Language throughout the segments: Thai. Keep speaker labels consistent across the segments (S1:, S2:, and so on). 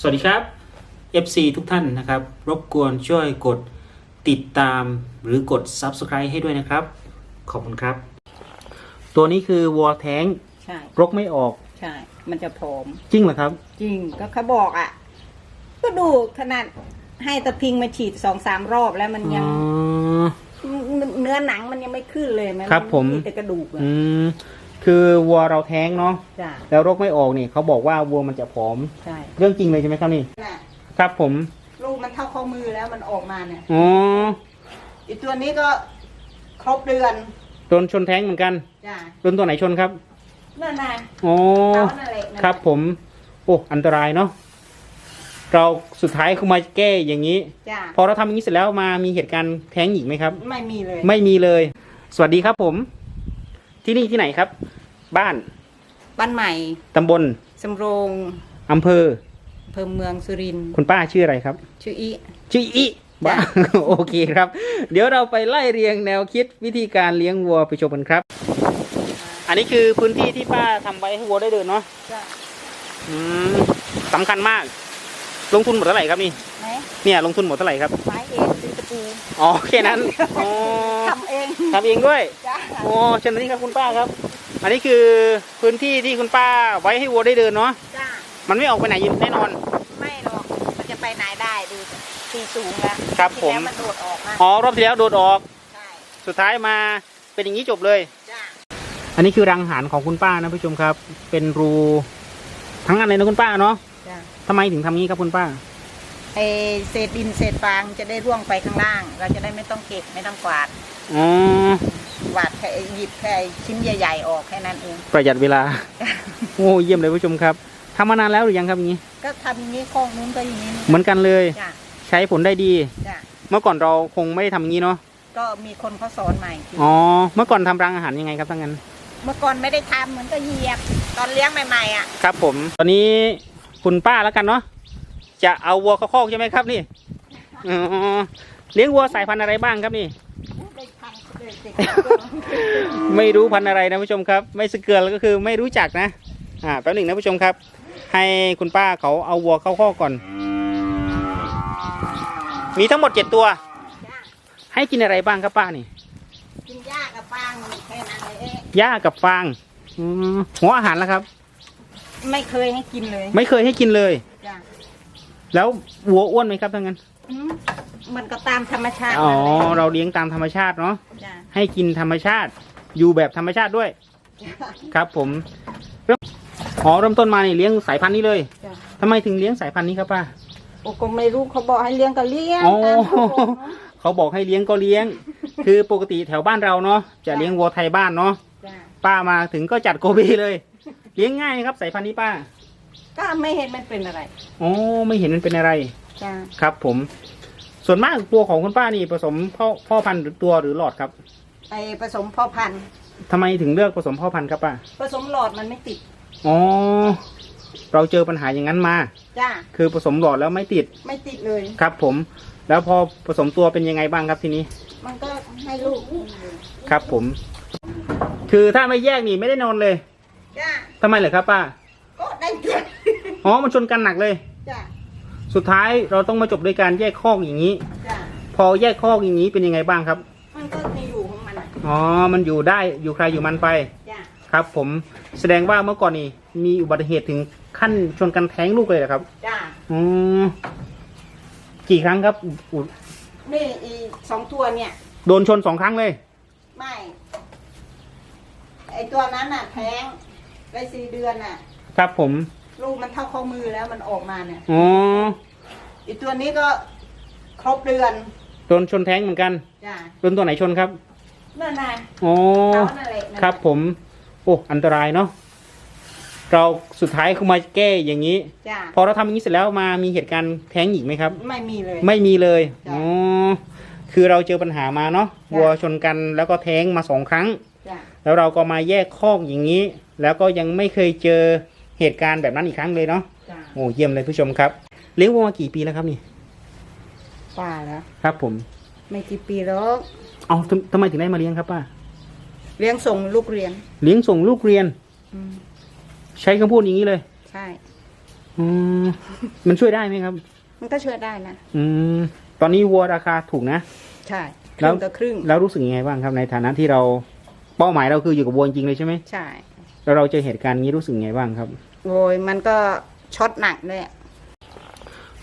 S1: สวัสดีครับ FC ทุกท่านนะครับ รบกวนช่วยกดติดตามหรือกด Subscribe ให้ด้วยนะครับ ขอบคุณครับ ตัวนี้คือวัวแท้ง
S2: ใช่
S1: รกไม่ออก
S2: ใช่ มันจะผอม
S1: จริงเหรอครับ
S2: จริง ก็เขาบอกอะ ก็ดูขนาดให้ตะพิงมาฉีดสองสามรอบแล้วมัน
S1: อ๋
S2: ยัง
S1: อ
S2: เนื้อหนังมันยังไม่ขึ้นเลยมัน
S1: ครับผม
S2: แต่กระดูกอะ
S1: อืม คือวัวเราแท้งเนาะ
S2: จ้ะ
S1: แล้วรกไม่ออกนี่เขาบอกว่าวัวมันจะผอม
S2: ใช่
S1: เรื่องจริงเลยใช่ไหมครับนี่
S2: น่ะ
S1: ครับผม
S2: ลูกมันเท่าข้อมือแล้วมันออกมาเนี่ย
S1: อ๋อ
S2: อีกตัวนี้ก็ครบเดือน
S1: โดนชนแท้งเหมือนกัน
S2: จ้ะ
S1: โดนตัวไหนชนครับ
S2: นั่นน่ะ
S1: อ๋อ
S2: เขานั่นแหละนั่นแหละ
S1: ครับผม โอ้ อันตรายเนาะเราสุดท้ายคือมาแก้อย่างนี้
S2: จ้ะ
S1: พอเราทำอย่างนี้เสร็จแล้วมามีเหตุการณ์แท้งอีกไหมครับ
S2: ไม่มีเลย
S1: ไม่มีเลย สวัสดีครับผม ที่นี่ที่ไหนครับ บ้าน
S2: บ้านใหม่
S1: ตำบล
S2: สำโรง
S1: อำเภอ
S2: อำเภอเมืองสุรินทร์
S1: คุณป้าชื่ออะไรครับ
S2: ชื่ออี
S1: ชื่ออิบ้าโอเคครับ เดี๋ยวเราไปไล่เรียงแนวคิดวิธีการเลี้ยงวัวไปชมกันครับ อันนี้คือพื้นที่ที่ป้าทำไว้ให้วัวได้เดินเนาะ
S2: จ้ะ
S1: อืมสำคัญมาก ลงทุนหมดเท่าไหร่ครับนี่
S2: ไหน
S1: เนี่ยลงทุนหมดเท่าไหร่ครับ
S2: ไม้เองซื้อตะปู
S1: อ๋อแค่นั้นอ๋อ
S2: ทำเอง
S1: ทำเองด้วย
S2: จ้ะ
S1: โอ้เชิญนี่ครับคุณป้าครับ อันนี้คือพื้นที่ที่คุณป้าไว้ให้วัวได้เดินเนาะ
S2: จ้ะ
S1: มันไม่ออกไปไหนแน่นอน
S2: ไม่หรอกมันจะไปไหนได้ดูทีสูงแล้ว
S1: ครับ
S2: ที่
S1: ผม
S2: แล้วมันโดดออกมา
S1: อ๋อรอบที่แล้วโดดออก
S2: ใช่
S1: สุดท้ายมาเป็นอย่างนี้จบเลย
S2: จ้า
S1: อันนี้คือรังอาหารของคุณป้านะผู้ชมครับ เป็นรูทั้งนั้นเลยนะคุณป้าเนาะ
S2: จ้า
S1: ทำไมถึงทำงี้ครับคุณป้า
S2: ไอเศษดินเศษฟางจะได้ร่วงไปข้างล่าง เราจะได้ไม่ต้องเก็บไม่ต้องกวาด
S1: อ๋อ
S2: กวาดแค่หยิบแค่ชิ้นใหญ่ ๆ ออกแค่นั้นเอง
S1: ประหยัดเวลา โอ้เยี่ยมเลยผู้ชมครับทำมานานแล้วหรือยังครับอย่างนี้
S2: ก็ทำอย่างนี้ข้องนู้นก็อย่างนี้
S1: เหมือนกันเลย
S2: จ้า
S1: ใช้ผลได้ดี
S2: จ้า
S1: เมื่อก่อนเราคงไม่ได้ทำอย่างนี้เนาะ
S2: ก็มีคนเขาสอนใหม่ที
S1: อ๋อ เมื่อก่อนทำรังอาหารยังไงครับทั้างนั้น
S2: เมื่อก่อนไม่ได้ทำเหมือนก็เหยียบ ตอนเลี้ยงใหม่ๆอะ
S1: ครับผม ตอนนี้คุณป้าแล้วกันเนาะ จะเอาวัวเข้าคอกใช่ไหมครับนี่อ๋อเลี้ยงวัวสายพันธุ์อะไรบ้างครับนี่
S2: ได้พันได้เด็ก
S1: ไม่รู้พันธุ์อะไรนะผู้ชมครับ ไม่สกเกลือแล้วก็คือไม่รู้จักนะ อ่าแป๊บหนึ่งนะผู้ชมครับ ให้คุณป้าเขาเอาวัวเข้าคอกก่อน มีทั้งหมดเจ็ดตัว
S2: จ้า
S1: ให้กินอะไรบ้างครับป้านี่
S2: กินหญ้ากับฟางแค่นั้นเลย
S1: หญ้ากับฟางอืมหัวอาหารแล้วครับ
S2: ไม่เคยให้กินเลย
S1: ไม่เคยให้กินเลย
S2: จ้า
S1: แล้ววัวอ้วนไหมครับทั้างนั้น
S2: อืมมันก็ตามธรรมชาติ
S1: อ๋อ
S2: นั่นแหละ
S1: เราเลี้ยงตามธรรมชาติเนาะ
S2: จ้ะ
S1: ให้กินธรรมชาติ อยู่แบบธรรมชาติด้วย ครับผมเริ่มอ๋อเริ่มต้นมานี่เลี้ยงสายพันธุ์นี้เลย
S2: จ้ะ
S1: ทำไมถึงเลี้ยงสายพันธุ์นี้ครับป้า
S2: โอ้ก็ไม่รู้เขาบอกให้เลี้ยงก็เลี้ยง
S1: อ๋อ
S2: ตามเขาบอกเนอะ
S1: เขาบอกให้เลี้ยงก็เลี้ยง คือปกติแถวบ้านเราเนาะ จะเลี้ยงวัวไทยบ้านเนาะ
S2: จ้ะ
S1: ป้ามาถึงก็จัดโกเบเลย เลี้ยงง่ายนะครับสายพันธุ์นี้ป้า
S2: ก็ไม่เห็นมันเป็นอะไร
S1: อ๋อไม่เห็นมันเป็นอะไร
S2: จ้ะ
S1: ครับ ผม ส่วนมากตัวของคุณป้านี่ผสมพ่อพ่อพันธุ์หรือตัวหรือหลอดครับ
S2: ไปผสมพ่อพันธุ์
S1: ทำไมถึงเลือกผสมพ่อพันธุ์ครับป้า
S2: ผสมหลอดมันไม่ติด
S1: อ๋อเราเจอปัญหาอย่างนั้นมา
S2: จ้ะ
S1: คือผสมหลอดแล้วไม่ติด
S2: ไม่ติดเลย
S1: ครับ ผม แล้วพอผสมตัวเป็นยังไงบ้างครับทีนี้
S2: มันก็ให้ลูก
S1: ครับ ผม คือถ้าไม่แยกนี่ไม่ได้นอนเลย
S2: จ้ะ
S1: ทำไมเหรอครับป้า
S2: ก็ได้เกิด
S1: อ๋ อ มันชนกันหนักเลย
S2: จ้ะ
S1: สุดท้ายเราต้องมาจบด้วยการแยกคอกอย่างนี้
S2: จ้ะ
S1: พอแยกคอกอย่างนี้เป็นยังไงบ้างครับ
S2: มันก็มีอยู่ของมันอะ
S1: อ๋อ มันอยู่ได้อยู่ใครอยู่มันไป
S2: จ้ะ
S1: ครับ ผมแสดงว่าเมื่อก่อนนี่มีอุบัติเหตุถึงขั้นชนกันแท้งลูกเลยเหรอครับ
S2: จ้ะ
S1: อ๋อกี่ครั้งครับอุ
S2: นี่อีสองตัวเนี่ย
S1: โดนชนสองครั้งเลย
S2: ไม่ ไอตัวนั้นน่ะแท้งได้สี่เดือนน่ะ
S1: ครับผม
S2: ลูกมันเท่าข้อมือแล้วมันออกมาเนี่ย
S1: อ๋อ
S2: อีกตัวนี้ก็ครบเดือน
S1: โดนชนแท้งเหมือนกัน
S2: จ้ะ
S1: โดนตัวไหนชนครับ
S2: นั่นน่ะ
S1: อ๋อ
S2: เขานั่นแหละนั่นแหละ
S1: ครับผม โอ้อันตรายเนาะเราสุดท้ายคือมาแก้อย่างนี้
S2: จ้ะ
S1: พอเราทำอย่างนี้เสร็จแล้วมามีเหตุการณ์แท้งอีกไหมครับ
S2: ไม่มีเลย
S1: ไม่มีเลย
S2: จ้ะ
S1: อ๋อคือเราเจอปัญหามาเนาะ
S2: จ้ะ
S1: วัวชนกันแล้วก็แท้งมาสองครั้ง
S2: จ้ะ
S1: แล้วเราก็มาแยกคอกอย่างนี้ แล้วก็ยังไม่เคยเจอ เหตุการณ์แบบนั้นอีกครั้งเลยเนาะ
S2: จ้ะ
S1: โอ้เยี่ยมเลยผู้ชมครับ เลี้ยงวัวมากี่ปีแล้วครับนี่
S2: ป้าแล้ว
S1: ครับ ผม
S2: ไม่กี่ปีแล้ว
S1: เอาทำทำไมถึงได้มาเลี้ยงครับป้า
S2: เลี้ยงส่งลูกเรียน
S1: เลี้ยงส่งลูกเรียน
S2: อืม
S1: ใช้คำพูดอย่างนี้เลย
S2: ใช่
S1: ออืม มันช่วยได้ไหมครับ
S2: มันก็ช่วยได้นะ
S1: อืม ตอนนี้วัวราคาถูกนะ
S2: ใช่ค
S1: แล้
S2: รึ่
S1: ว
S2: งต่อครึ่ง
S1: แล้วรู้สึกยังไงบ้างครับในฐานะที่เราเป้าหมายเราคืออยู่กับวัวจริงๆเลยใช่ไหม
S2: ใช่
S1: แล้วเราเจอเหตุการณ์นี้รู้สึกยังไงบ้างครับ
S2: โอ้ยมันก็ช็อตหนักเลยอะ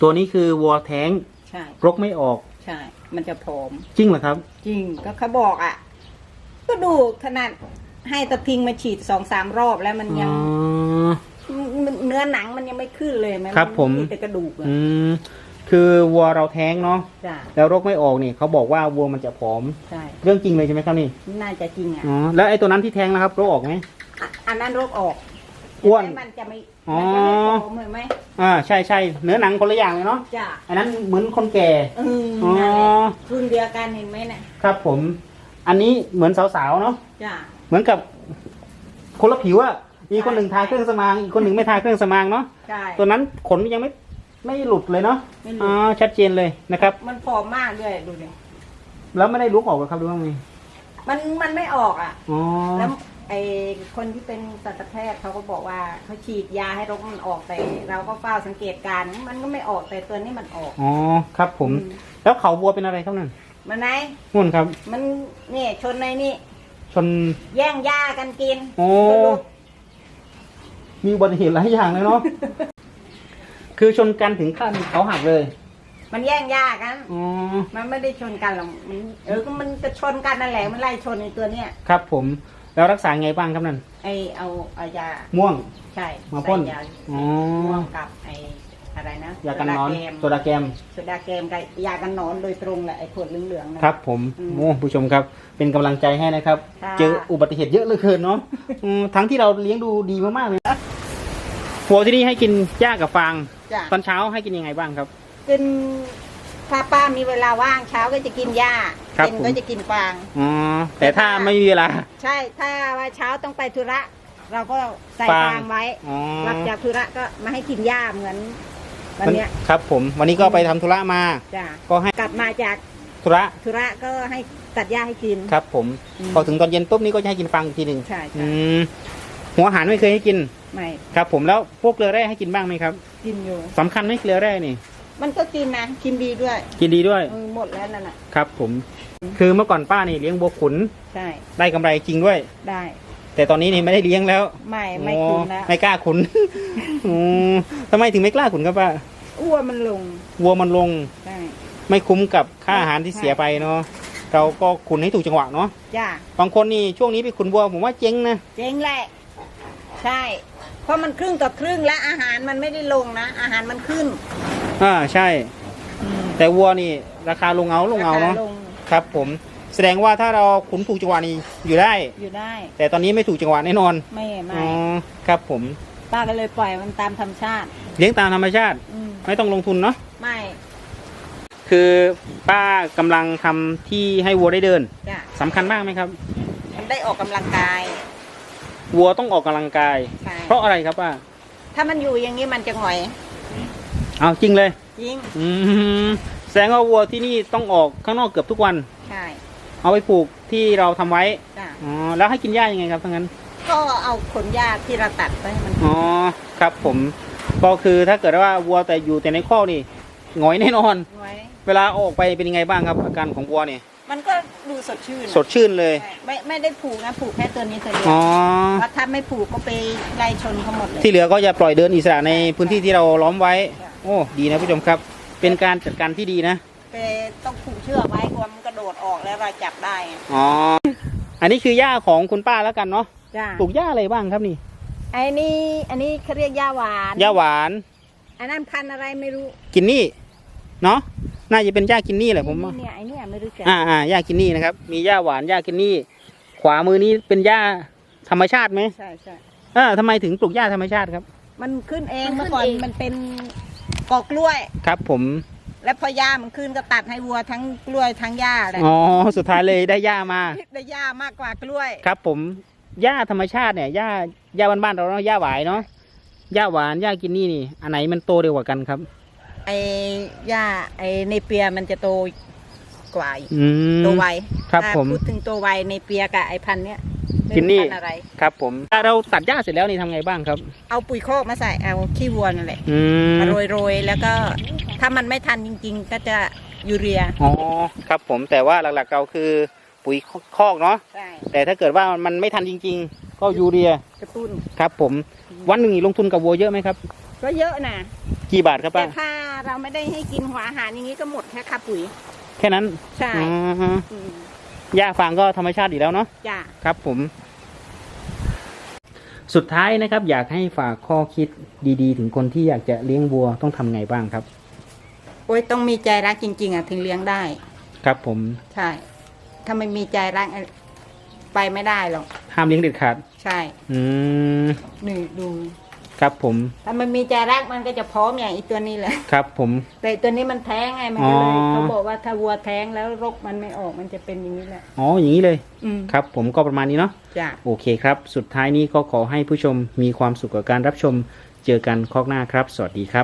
S1: ตัวนี้คือวัวแท้ง
S2: ใช่
S1: รกไม่ออก
S2: ใช่ มันจะผอม
S1: จริงเหรอครับ
S2: จริงก็เขาบอกอะ ก็ดูขนาดให้ตะพิงมาฉีดสองสามรอบแล้วมัน
S1: อ๋
S2: ยัง
S1: อ
S2: มันเนื้อหนังมันยังไม่ขึ้นเลยมัน
S1: ครับผม
S2: มีแต่กระดูกอะ
S1: อืมคือวัวเราแท้งเนาะ
S2: จ้ะ
S1: แล้วรกไม่ออกนี่เขาบอกว่าวัวมันจะผอม
S2: ใช่
S1: เรื่องจริงเลยใช่ไหมครับนี่
S2: น่าจะจริงอะ
S1: อ๋อแล้วไอ้ตัวนั้นที่แท้งนะครับรกออกไหม
S2: อะอันนั้นโรคออก
S1: อ้วน
S2: แต่มันจะไม่
S1: อ๋อ
S2: มันจะไม่ผอมเลยไหม
S1: อ่าใช่ใช่เนื้อหนังคนละอย่างเลยเนาะ
S2: จ้ะ
S1: อันนั้นเหมือนคนแก่
S2: เออ
S1: อ๋อ
S2: นั่นแหละรุ่นเดียวกันเห็นไหมเนี่ย
S1: ครับผม อันนี้เหมือนสาวๆเนาะ
S2: จ้ะ
S1: เหมือนกับ คนละผิวอะมีคนหนึ่งทาเครื่องสมางอีกคนหนึ่งไม่ทาเครื่องสมางเนาะ
S2: ใช่
S1: ตัวนั้นขนยังไม่ไม่หลุดเลยเนาะ
S2: ไม่หลุด
S1: อ๋อชัดเจนเลยนะครับ
S2: มันผอมมากด้วยดูดิ
S1: แล้วไม่ได้ลุกออกเหรอครับหรือว่าไง
S2: มันมันไม่ออกอะ
S1: อ๋อ
S2: แล้ว ไอคนที่เป็นสัตวแพทย์เขาก็บอกว่าเขาฉีดยาให้รกมันออกแต่เราก็เฝ้าสังเกตการณ์มันก็ไม่ออกแต่ตัวนี้มันออก
S1: อ๋อครับผม
S2: อื
S1: แล้วเขาวัวเป็นอะไรครับนั่น
S2: มันไหน
S1: หุ่นครับ
S2: มันเนี่ยชนในนี่
S1: ชน
S2: แย่งหญ้ากันกิน
S1: โอ้ มีอุบัติเหตุหลายอย่างเลยเนาะ คือชนกันถึงขั้นเขาหักเลย
S2: มันแย่งหญ้ากัน
S1: อ๋อ
S2: มันไม่ได้ชนกันหรอกมันเออก็มันจะชนกันนั่นแหละมันไล่ชนในตัวเนี้ย
S1: ครับผม แล้วรักษาไงบ้างครับนั่น
S2: ไอเอาเอายา
S1: ม่วง
S2: ใช่
S1: มาพ่น
S2: ใส่ยา
S1: อ๋อ
S2: ม่วงกับไออะไรนะ
S1: ยากันนอน
S2: โซ
S1: โซดาแกม
S2: โซดาแกมกับยากันนอนโดยตรงแหละไอขวดเหลืองๆนะ ครับ
S1: ผม
S2: อืม
S1: โอ้ผู้ชมครับ เป็นกำลังใจให้นะครับ
S2: ค่ะ
S1: เจออุบัติเหตุเยอะเหลือเกินเนาะอืมทั้งที่เราเลี้ยงดูดีมากๆเลยวัวที่นี่ให้กินหญ้ากับฟาง
S2: จ้ะ
S1: ตอนเช้าให้กินยังไงบ้างครับ
S2: เป็น ถ้าป้ามีเวลาว่างเช้าก็จะกินหญ้า
S1: ครับ
S2: เย็น
S1: ผม
S2: ก็จะกินฟาง
S1: อ๋อแต่ถ้าไม่มีเวลา
S2: ใช่ถ้าว่าเช้าต้องไปธุระ เราก็ใส่
S1: ฟาง
S2: ฟางไว้
S1: อ๋อ
S2: หลังจากธุระก็มาให้กินหญ้าเหมือนวันเนี้ย
S1: ครับ ผม วันนี้ก็ไปทำธุระมา
S2: จ้ะ
S1: ก็ให้
S2: กลับมาจาก
S1: ธุระ
S2: ธุระก็ให้ตัดหญ้าให้กิน
S1: ครับ ผม
S2: อืม
S1: พอถึงตอนเย็นปุ๊บนี่ก็จะให้กินฟางอีกทีหนึ่ง
S2: ใช่
S1: อื
S2: ใช่
S1: มหัวอาหารไม่เคยให้กิน
S2: ไม่
S1: ครับ ผมแล้วพวกเกลือแร่ให้กินบ้างไหมครับ
S2: กินอยู่
S1: สำคัญไหมเกลือแร่นี่
S2: มันก็กินนะกินดีด้วย
S1: กินดีด้วย
S2: เออหมดแล้วนั่นน่ะ
S1: ครับ ผม คือเมื่อก่อนป้านี่เลี้ยงวัวขุน
S2: ใช่
S1: ได้กำไรจริงด้วย
S2: ได้
S1: แต่ตอนนี้นี่ไม่ได้เลี้ยงแล้ว
S2: ไม่ไม่
S1: อ๋อ
S2: กินแล้ว
S1: ไม่กล้าขุนอืมทำไมถึงไม่กล้าขุนครับป้า
S2: อ้วนมันลง
S1: วัวมันลง
S2: ใช่
S1: ไม่คุ้มกับค่าอาหารที่เสียไปเนาะเราก็ขุนให้ถูกจังหวะเนาะ
S2: จ้า
S1: บางคนนี่ช่วงนี้ไปขุนวัวผมว่าเจ๊งนะ
S2: เจ๊งแหละ ใช่ เพราะมันครึ่งต่อครึ่งและอาหารมันไม่ได้ลงนะ อาหารมันขึ้น
S1: อ่าใช่ แต่วัวนี่ราคาลงเอาลงเอาเนาะ
S2: รคลง
S1: ครับ ผม แสดงว่าถ้าเราขุนถูกจังหวะนี่อยู่ได้
S2: อยู่ได้
S1: แต่ตอนนี้ไม่ถูกจังหวะแน่นอน
S2: ไม่ไม่
S1: อ๋อครับผม
S2: ป้าก็เลยปล่อยมันตามธรรมชาติ
S1: เลี้ยงตามธรรมชาติ
S2: อืม
S1: ไม่ต้องลงทุนเนาะ
S2: ไม่
S1: คือป้ากำลังทำที่ให้วัวได้เดิน
S2: จ้ะ
S1: สำคัญมากไหมครับ
S2: มันได้ออกกำลังกาย
S1: วัวต้องออกกำลังกาย
S2: ใช่
S1: เพราะอะไรครับป้า
S2: ถ้ามันอยู่อย่างนี้มันจะหงอย
S1: เอาจริงเลย
S2: จริง
S1: อืมแสดงว่าวัวที่นี่ต้องออกข้างนอกเกือบทุกวัน
S2: ใช่
S1: เอาไปปลูกที่เราทำไว้
S2: จ้ะ
S1: อ๋อแล้วให้กินหญ้ายังไงครับทั้งนั้น
S2: ก็เอาขนหญ้าที่เราตัดไปให้มัน
S1: อ๋อครับผมก็คือถ้าเกิดว่าวัวแต่อยู่แต่ในข้อกนี่หงอยแน่นอน
S2: หงอย
S1: เวลาออกไปเป็นยังไงบ้างครับอาการของวัวเนี่ย
S2: มันก็ดูสดชื่น
S1: สดชื่นเลย
S2: ใช่ไม่ไม่ได้ผูกนะผูกแค่ตัวนี้ตัวเดียว
S1: อ๋อ
S2: เพราะถ้าไม่ผูกก็ไปไล่ชนเขาหมดเลย
S1: ที่เหลือก็จะปล่อยเดินอิสระในพื้นที่ที่เราล้อมไว้
S2: จ้ะ
S1: โอ้ดีนะผู้ชมครับ เป็นการจัดการที่ดีนะ
S2: ไปต้องผูกเชือกไว้กลัวมันกระโดดออกแล้วเราจับได้ไง
S1: อ๋ออันนี้คือหญ้าของคุณป้าแล้วกันเนาะ
S2: จ้า
S1: ปลูกหญ้าอะไรบ้างครับนี่
S2: ไอ้นี่อันนี้เขาเรียกหญ้าหวาน
S1: หญ้าหวาน
S2: อันนั้นพันธุ์อะไรไม่รู้
S1: กินนี่เนาะน่าจะเป็นหญ้ากินนี่แหละผมว่า
S2: เนี่ยไอ้เนี่ยไม่รู้จัก
S1: อ่าอ่าหญ้ากินนี่นะครับ มีหญ้าหวานหญ้ากินนี่ ขวามือนี้เป็นหญ้าธรรมชาติไหม
S2: ใช่ใช่
S1: เออทำไมถึงปลูกหญ้าธรรมชาติครับ
S2: มันขึ้นเอง
S3: มันขึ้น
S2: เมื่อก่อน
S3: เอง
S2: มันเป็น กอกล้วย
S1: ครับผม
S2: แล้วพอหญ้ามันขึ้นก็ตัดให้วัวทั้งกล้วยทั้งหญ้าเลย
S1: อ๋อ สุดท้ายเลยได้หญ้ามา
S2: ได้หญ้ามากกว่ากล้วย
S1: ครับผม หญ้าธรรมชาติเนี่ยหญ้าหญ้าบ้านๆเราเนาะหญ้าหวายเนาะ หญ้าหวานหญ้ากินนี่นี่ อันไหนมันโตเร็วกว่ากันครับ
S2: ไอ้หญ้าไอ้ในเปียมันจะโตกว่าอีก
S1: อืม
S2: โตไว
S1: ครับ
S2: ถ้า
S1: ผม
S2: พูดถึงโตไวในเปียกับไอ้พันธุ์เนี้ยไม่
S1: กินนี่
S2: รู้พัธุ์อะไร
S1: ครับ ผมถ้าเราตัดหญ้าเสร็จแล้วนี่ทำไงบ้างครับ
S2: เอาปุ๋ยคอกมาใส่เอาขี้วัวนั่นแหละ
S1: อืม
S2: มาโรยๆแล้วก็ถ้ามันไม่ทันจริง ๆ ก็จะยูเรีย
S1: อ๋อครับผมแต่ว่าหลักๆเราคือปุ๋ยคอกเนาะ
S2: ใช่
S1: แต่ถ้าเกิดว่ามันไม่ทันจริง ๆ ก็ยูเรีย
S2: กระตุ้น
S1: ครับ ผมวันหนึ่งนี่ลงทุนกับวัวเยอะไหมครับ
S2: ก็เยอะนะ
S1: กี่บาทครับ
S2: แต่
S1: ป้า
S2: ถ้าเราไม่ได้ให้กินหัวอาหารอย่างนี้ก็หมดแค่ค่าปุ๋ย
S1: แค่นั้น
S2: ใช่
S1: อ่าฮะ
S2: อืม
S1: หญ้าฟางก็ธรรมชาติอยู่แล้วเนาะ
S2: จ้ะ
S1: ครับผม สุดท้ายนะครับ อยากให้ฝากข้อคิดดีๆ ถึงคนที่อยากจะเลี้ยงวัวต้องทำไงบ้างครับ
S2: โอ้ยต้องมีใจรักจริง ๆอะถึงเลี้ยงได้
S1: ครับผม
S2: ใช่ ถ้าไม่มีใจรักไปไม่ได้หรอก
S1: ห้ามเลี้ยงเด็ดขาด
S2: ใช่
S1: อืม
S2: หนึ่งดู
S1: ครับผม
S2: ถ้ามันมีใจรักมันก็จะพร้อมอย่างอีตัวนี้แหละ
S1: ครับผม
S2: แต่ตัวนี้มันแท้งไงมันก็เลย
S1: อ๋อ
S2: เขาบอกว่าถ้าวัวแท้งแล้วรกมันไม่ออกมันจะเป็นอย่างนี้แหละ
S1: อ๋ออย่างนี้เลย
S2: อืม
S1: ครับ ผมก็ประมาณนี้เนาะ
S2: จ้ะ
S1: โอเคครับ สุดท้ายนี้ก็ขอให้ผู้ชมมีความสุขกับการรับชม เจอกันคอกหน้าครับ สวัสดีครับ